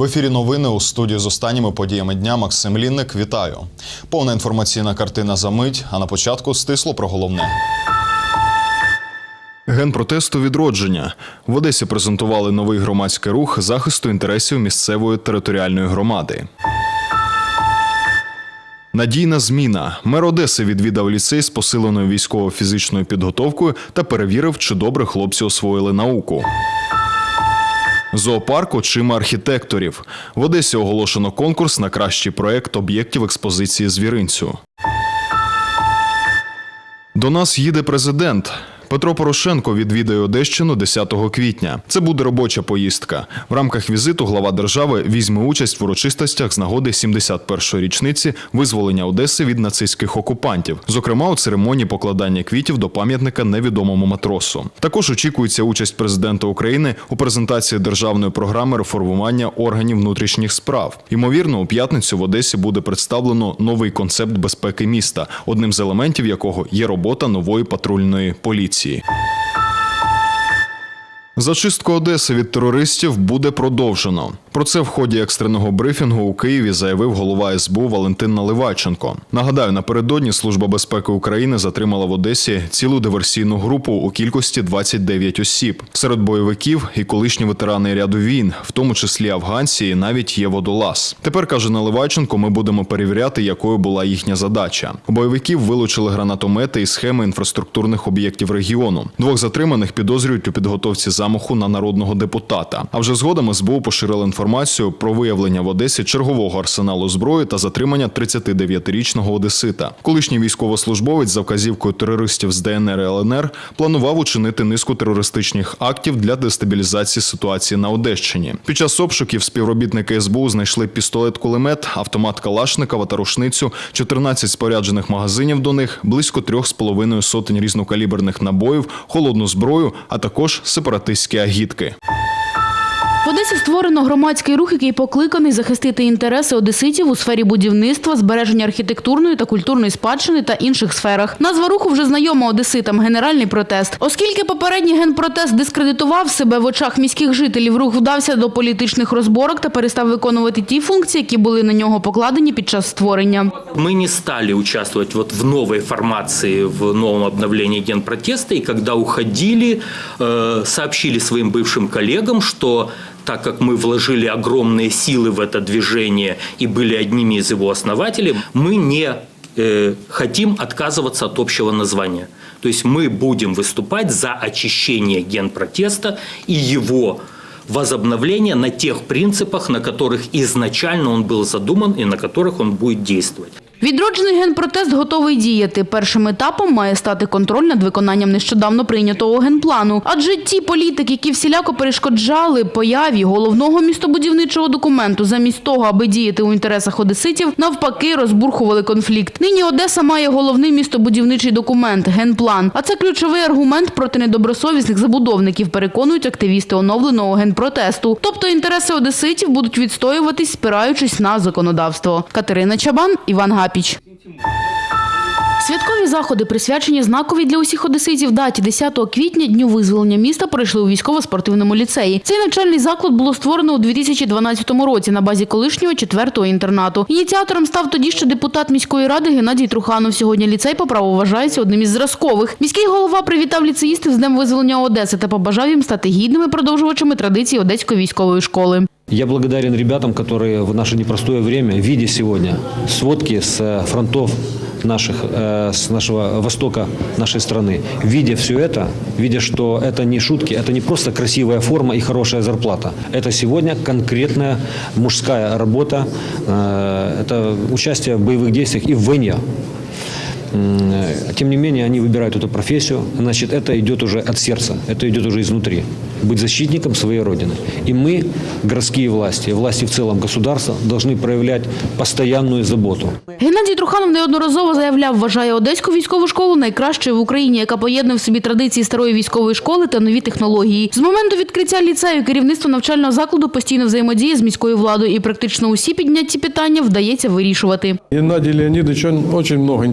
В ефірі новини у студії з останніми подіями дня Максим Лінник. Вітаю. Повна інформаційна картина за мить, а на початку стисло про головне. Генпротесту відродження в Одесі презентували новий громадський рух захисту інтересів місцевої територіальної громади. Надійна зміна. Мер Одеси відвідав ліцей з посиленою військово-фізичною підготовкою та перевірив, чи добре хлопці освоїли науку. Зоопарк очима архітекторів. В Одесі оголошено конкурс на кращий проект об'єктів експозиції звіринцю. До нас їде президент. Петро Порошенко відвідає Одещину 10 квітня. Це буде робоча поїздка. В рамках візиту глава держави візьме участь в урочистостях з нагоди 71-ї річниці визволення Одеси від нацистських окупантів, зокрема у церемонії покладання квітів до пам'ятника невідомому матросу. Також очікується участь президента України у презентації державної програми реформування органів внутрішніх справ. Ймовірно, у п'ятницю в Одесі буде представлено новий концепт безпеки міста, одним з елементів якого є робота нової патрульної поліції. Русі. Зачистку Одеси від терористів буде продовжено. Про це в ході екстреного брифінгу у Києві заявив голова СБУ Валентин Наливайченко. Нагадаю, напередодні Служба безпеки України затримала в Одесі цілу диверсійну групу у кількості 29 осіб. Серед бойовиків і колишні ветерани ряду війн, в тому числі афганці, і навіть є водолаз. Тепер каже Наливайченко, ми будемо перевіряти, якою була їхня задача. У бойовиків вилучили гранатомети і схеми інфраструктурних об'єктів регіону. Двох затриманих підозрюють у підготовці замаху на народного депутата. А вже згодом СБУ поширили інформацію про виявлення в Одесі чергового арсеналу зброї та затримання 39-річного одесита. Колишній військовослужбовець за вказівкою терористів з ДНР і ЛНР планував учинити низку терористичних актів для дестабілізації ситуації на Одещині. Під час обшуків співробітники СБУ знайшли пістолет-кулемет, автомат Калашникова та рушницю, 14 споряджених магазинів до них, близько трьох з половиною сотень різнокаліберних набоїв, холодну зброю, а також сепаратистські агітки. В Одесі створено громадський рух, який покликаний захистити інтереси одеситів у сфері будівництва, збереження архітектурної та культурної спадщини та інших сферах. Назва руху вже знайома одеситам – генеральний протест. Оскільки попередній генпротест дискредитував себе в очах міських жителів, рух вдався до політичних розборок та перестав виконувати ті функції, які були на нього покладені під час створення. Мы не стали участвовать вот в новой формации, в новом обновлении генпротеста. И когда уходили, э, сообщили своим бывшим коллегам, что Так как мы вложили огромные силы в это движение и были одними из его основателей, мы не э, хотим отказываться от общего названия. То есть мы будем выступать за очищение генпротеста и его возобновление на тех принципах, на которых изначально он был задуман и на которых он будет действовать. Відроджений генпротест готовий діяти. Першим етапом має стати контроль над виконанням нещодавно прийнятого генплану. Адже ті політики, які всіляко перешкоджали появі головного містобудівничого документу, замість того, аби діяти у інтересах одеситів, навпаки розбурхували конфлікт. Нині Одеса має головний містобудівничий документ генплан. А це ключовий аргумент проти недобросовісних забудовників, переконують активісти оновленого генпротесту. Тобто інтереси одеситів будуть відстоюватись, спираючись на законодавство. Катерина Чабан, Іван Гапіч. Святкові заходи, присвячені знаковій для усіх одеситів даті 10 квітня дню визволення міста, пройшли у військово-спортивному ліцеї. Цей навчальний заклад було створено у 2012 році на базі колишнього четвертого інтернату. Ініціатором став тоді ще депутат міської ради Геннадій Труханов. Сьогодні ліцей по праву вважається одним із зразкових. Міський голова привітав ліцеїстів з днем визволення Одеси та побажав їм стати гідними продовжувачами традицій Одеської військової школи. Я благодарен ребятам, которые в наше непростое время, видя сегодня сводки с э, фронтов наших, э, с нашего востока нашей страны, видя все это, видя, что это не шутки, это не просто красивая форма и хорошая зарплата. Это сегодня конкретная мужская работа, э, это участие в боевых действиях и в войне. м, э, тем не менее, они выбирают эту профессию. Значит, это идет уже от сердца, это идет уже изнутри. Быть защитником своей Родины. И мы, городские власти, власти в целом государства, должны проявлять постоянную заботу. Геннадій Труханов неодноразово заявляв, вважає одеську військову школу найкращою в Україні, яка поєднує в собі традиції старої військової школи та нові технології. З моменту відкриття ліцею керівництво навчального закладу постійно взаємодіє з міською владою і практично усі підняті питання вдається вирішувати. Геннадий Леонидович, он очень много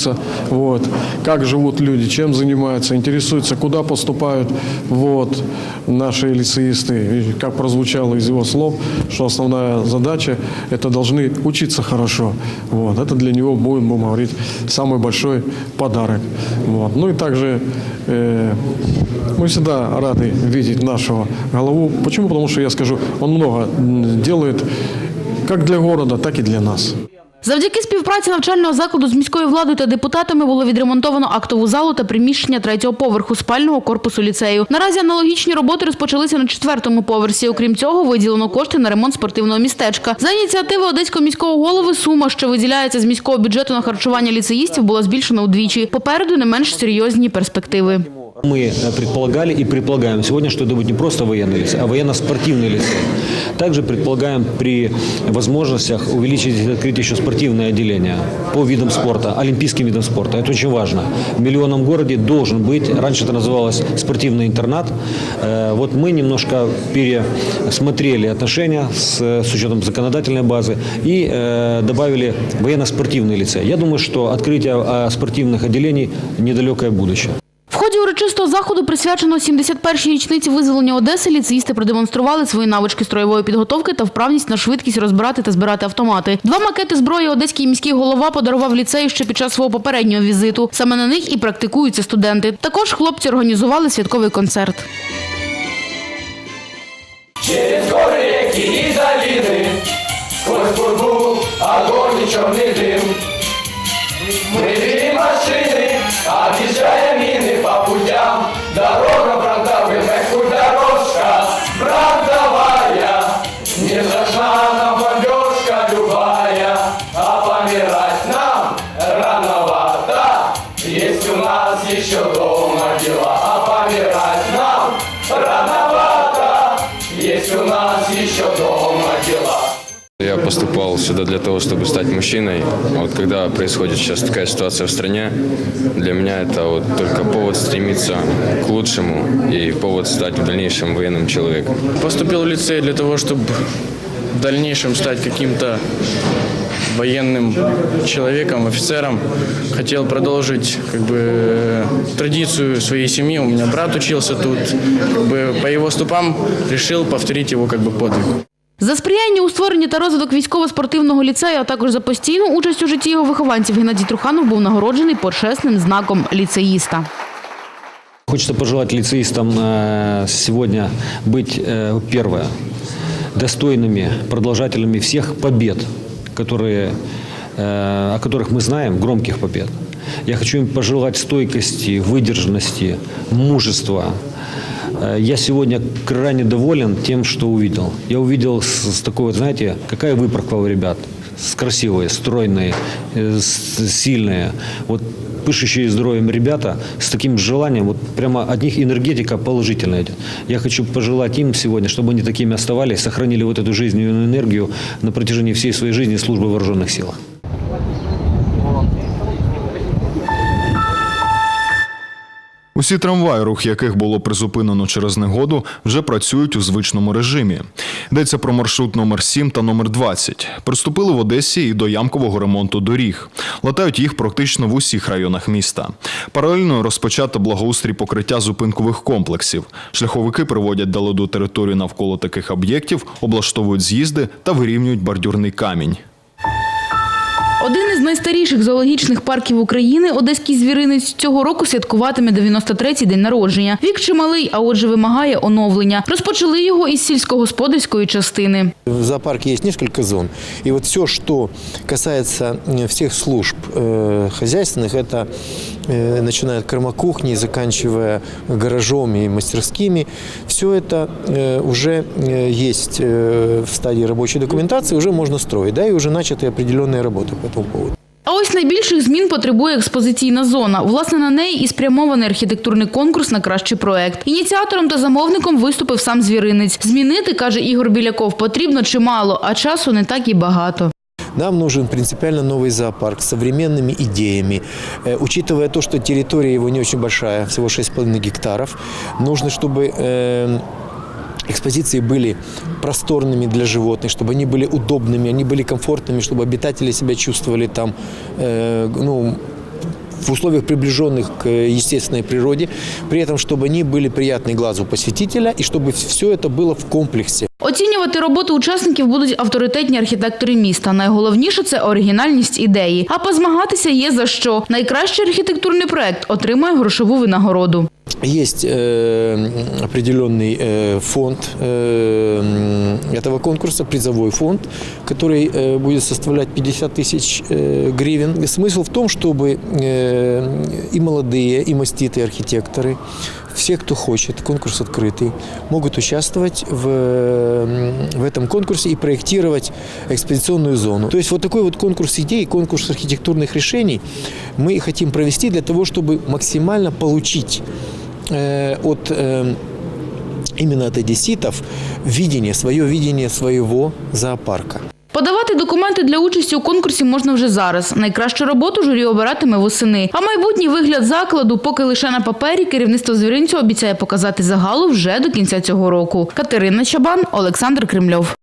интересуется, вот, как живут люди, чем занимаются, интересуется, куда поступают вот, наши лицеисты. И как прозвучало из его слов, что основная задача – это должны учиться хорошо. Вот, это для него, будем, будем говорить, самый большой подарок. Вот. Ну и также э, мы всегда рады видеть нашего голову. Почему? Потому что, я скажу, он много делает как для города, так и для нас. Завдяки співпраці навчального закладу з міською владою та депутатами було відремонтовано актову залу та приміщення третього поверху спального корпусу ліцею. Наразі аналогічні роботи розпочалися на четвертому поверсі. Окрім цього, виділено кошти на ремонт спортивного містечка. За ініціативи одеського міського голови сума, що виділяється з міського бюджету на харчування ліцеїстів, була збільшена удвічі. Попереду не менш серйозні перспективи. Мы э, предполагали и предполагаем сегодня, что это будет не просто военный лицей, а военно-спортивный лицей. Также предполагаем при возможностях увеличить и открыть еще спортивное отделение по видам спорта, олимпийским видам спорта. Это очень важно. В миллионном городе должен быть, раньше это называлось спортивный интернат. Э, Вот мы немножко пересмотрели отношения с, с учетом законодательной базы и э, добавили военно-спортивный лицей. Я думаю, что открытие э, спортивных отделений – недалекое будущее. В ході урочистого заходу, присвяченого 71-й річниці визволення Одеси, ліцеїсти продемонстрували свої навички строєвої підготовки та вправність на швидкість розбирати та збирати автомати. Два макети зброї одеський міський голова подарував ліцею ще під час свого попереднього візиту. Саме на них і практикуються студенти. Також хлопці організували святковий концерт. Через горы, реки и долины Сквозь пургу, огонь и черный дым Мы вели машины, для того, чтобы стать мужчиной. Вот когда происходит сейчас такая ситуация в стране, для меня это вот только повод стремиться к лучшему и повод стать в дальнейшем военным человеком. Поступил в лицей для того, чтобы в дальнейшем стать каким-то военным человеком, офицером. Хотел продолжить как бы традицию своей семьи. У меня брат учился тут. Как бы по его ступам решил повторить его как бы подвиг. За сприяння у створенні та розвиток військово-спортивного ліцею, а також за постійну участь у житті його вихованців, Геннадій Труханов був нагороджений почесним знаком ліцеїста. Хочется пожелать лицеистам э, сегодня быть, э, первое, достойными продолжателями всех побед, которые, э, о которых мы знаем, громких побед. Я хочу им пожелать стойкости, выдержанности, мужества. Э, Я сегодня крайне доволен тем, что увидел. Я увидел с, с такой, знаете, какая выправка у ребят. С красивые, стройные, э, с- сильные. Вот пышущие здоровьем ребята с таким желанием, вот прямо от них энергетика положительная идет. Я хочу пожелать им сегодня, чтобы они такими оставались, сохранили вот эту жизненную энергию на протяжении всей своей жизни службы в вооруженных силах. Усі трамваї, рух яких було призупинено через негоду, вже працюють у звичному режимі. Йдеться про маршрут номер 7 та номер 20. Приступили в Одесі і до ямкового ремонту доріг. Латають їх практично в усіх районах міста. Паралельно розпочато благоустрій покриття зупинкових комплексів. Шляховики приводять до ладу територію навколо таких об'єктів, облаштовують з'їзди та вирівнюють бордюрний камінь. Один із найстаріших зоологічних парків України, Одеський звіринець, цього року святкуватиме 93-й день народження. Вік чималий, а отже вимагає оновлення. Розпочали його із сільськогосподарської частини. В зоопарке есть несколько зон. И вот все, что касается э, всех служб э, хозяйственных, это э, начиная от кормокухни, заканчивая гаражом и мастерскими, все это э, уже э, есть э, в стадии рабочей документации, уже можно строить, да, и уже начаты определенные работы по этому поводу. А ось найбільших змін потребує експозиційна зона. Власне, на неї і спрямований архітектурний конкурс на кращий проект. Ініціатором та замовником виступив сам звіринець. Змінити, каже Ігор Біляков, потрібно чимало, а часу не так і багато. Нам нужен принципиально новый зоопарк с современными идеями. Э, Учитывая то, что территория его не очень большая, всего 6,5 гектаров, нужно, чтобы э, экспозиции были просторными для животных, чтобы они были удобными, они были комфортными, чтобы обитатели себя чувствовали там, э, ну, в условиях, приближенных к естественной природе, при этом, чтобы они были приятны глазу посетителя и чтобы все это было в комплексе. Оцінювати роботу учасників будуть авторитетні архітектори міста. Найголовніше це оригінальність ідеї. А позмагатися є за що. Найкращий архітектурний проект отримує грошову винагороду. Есть э, определенный э, фонд э, м, этого конкурса, призовой фонд, который э, будет составлять 50 тысяч э, гривен. И Смысл в том, чтобы э, и молодые, и маститые архитекторы, все, кто хочет, конкурс открытый, могут участвовать в, в этом конкурсе и проектировать экспозиционную зону. То есть вот такой вот конкурс идей, конкурс архитектурных решений мы хотим провести для того, чтобы максимально получить э, от э, именно от одесситов видение, свое видение своего зоопарка. Документи для участі у конкурсі можна вже зараз. Найкращу роботу журі обиратиме восени. А майбутній вигляд закладу, поки лише на папері, керівництво звіринцю обіцяє показати загалу вже до кінця цього року. Катерина Чабан, Олександр Кремльов.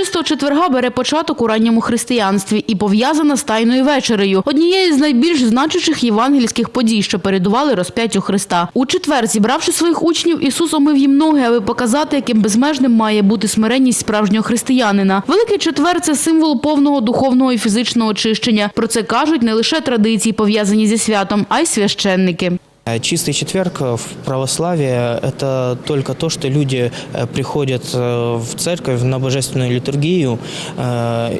Чистого четверга бере початок у ранньому християнстві і пов'язана з тайною вечерею, однією з найбільш значущих євангельських подій, що передували розп'яттю Христа. У четвер, зібравши своїх учнів, Ісус омив їм ноги, аби показати, яким безмежним має бути смиренність справжнього християнина. Великий четвер це символ повного духовного і фізичного очищення. Про це кажуть не лише традиції, пов'язані зі святом, а й священники. Э, Чистый четверг э, в православии – это только то, что люди э, приходят в церковь на божественную литургию,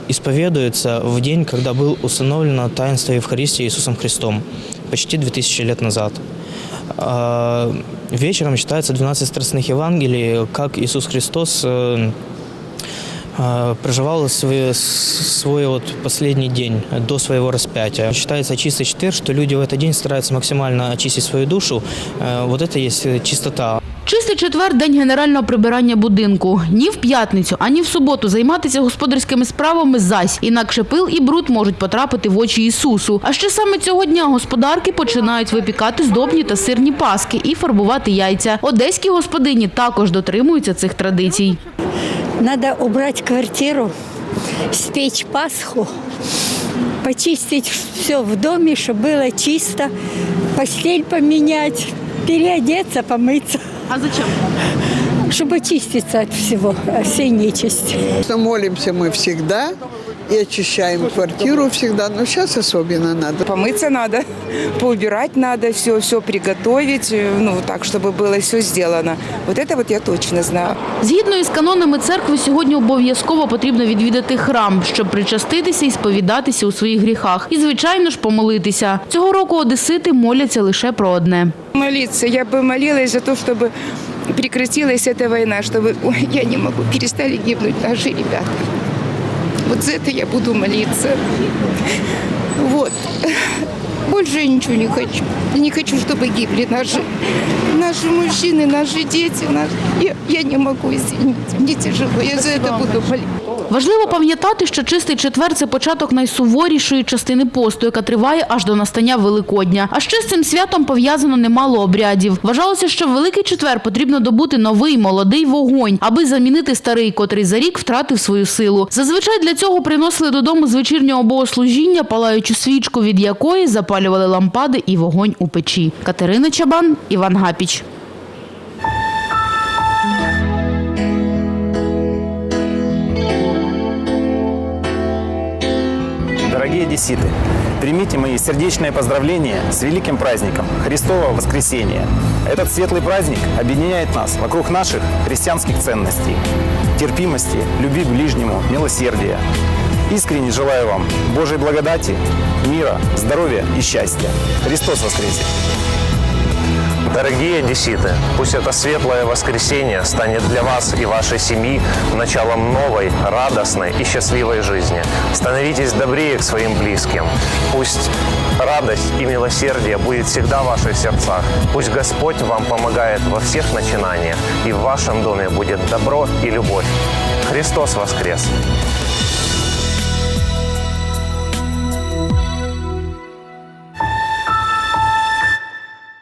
исповедуются в день, когда был установлено таинство Евхаристии Иисусом Христом, почти 2000 лет назад. Вечером читается 12 страстных Евангелий, как Иисус Христос проживал свой, свой вот последний день до своего распятия. Считается чистый четверг, что люди в этот день стараются максимально очистить свою душу. Э, Вот это есть э, чистота. Чистий четвер – день генерального прибирання будинку. Ні в п'ятницю, ані в суботу займатися господарськими справами зась. Інакше пил і бруд можуть потрапити в очі Ісусу. А ще саме цього дня господарки починають випікати здобні та сирні паски і фарбувати яйця. Одеські господині також дотримуються цих традицій. Надо убрать квартиру, спечь Пасху, почистить все в доме, чтобы было чисто, постель поменять, переодеться, помыться, А зачем? чтобы очиститься от всего, от всей нечисти. Молимся мы всегда и очищаем квартиру всегда, но сейчас особенно надо. Помыться надо, поубирать надо, все, все приготовить, э, ну, так, чтобы было все сделано. Вот это вот я точно знаю. Згідно із канонами церкви, сьогодні обов'язково потрібно відвідати храм, щоб причаститися і сповідатися у своїх гріхах. І, звичайно ж, помолитися. Цього року одесити моляться лише про одне. Молиться. Я бы молилась за то, чтобы прекратилась эта война, чтобы, ой, я не могу, перестали гибнуть наши ребята. Вот за это я буду молиться. Вот. Больше я ничего не хочу. Не хочу, чтобы гибли наши, наши мужчины, наши дети. Наши... Я, я не могу, извините. Мне тяжело. Я за это буду молиться. Важливо пам'ятати, що чистий четвер – це початок найсуворішої частини посту, яка триває аж до настання Великодня. А ще з цим святом пов'язано немало обрядів. Вважалося, що в Великий четвер потрібно добути новий молодий вогонь, аби замінити старий, котрий за рік втратив свою силу. Зазвичай для цього приносили додому з вечірнього богослужіння палаючу свічку, від якої запалювали лампади і вогонь у печі. Катерина Чабан, Іван Гапіч. Одесситы, примите мои сердечные поздравления с великим праздником Христового Воскресения. Этот светлый праздник объединяет нас вокруг наших христианских ценностей – терпимости, любви к ближнему, милосердия. Искренне желаю вам Божьей благодати, мира, здоровья и счастья. Христос воскресе! Дорогие одесситы, пусть это светлое воскресенье станет для вас и вашей семьи началом новой, радостной и счастливой жизни. Становитесь добрее к своим близким. Пусть радость и милосердие будет всегда в ваших сердцах. Пусть Господь вам помогает во всех начинаниях, и в вашем доме будет добро и любовь. Христос воскрес!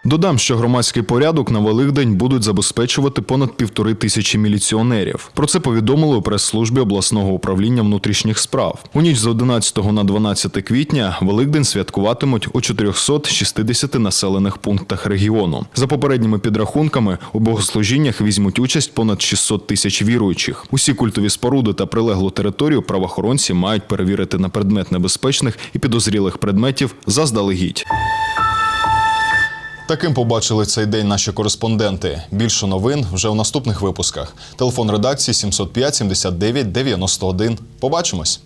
Додам, що громадський порядок на Великдень будуть забезпечувати понад півтори тисячі міліціонерів. Про це повідомили у прес-службі обласного управління внутрішніх справ. У ніч з 11 на 12 квітня Великдень святкуватимуть у 460 населених пунктах регіону. За попередніми підрахунками у богослужіннях візьмуть участь понад 600 тисяч віруючих. Усі культові споруди та прилеглу територію правоохоронці мають перевірити на предмет небезпечних і підозрілих предметів заздалегідь. Таким побачили цей день наші кореспонденти. Більше новин вже в наступних випусках. Телефон редакції 705 79 91. Побачимось.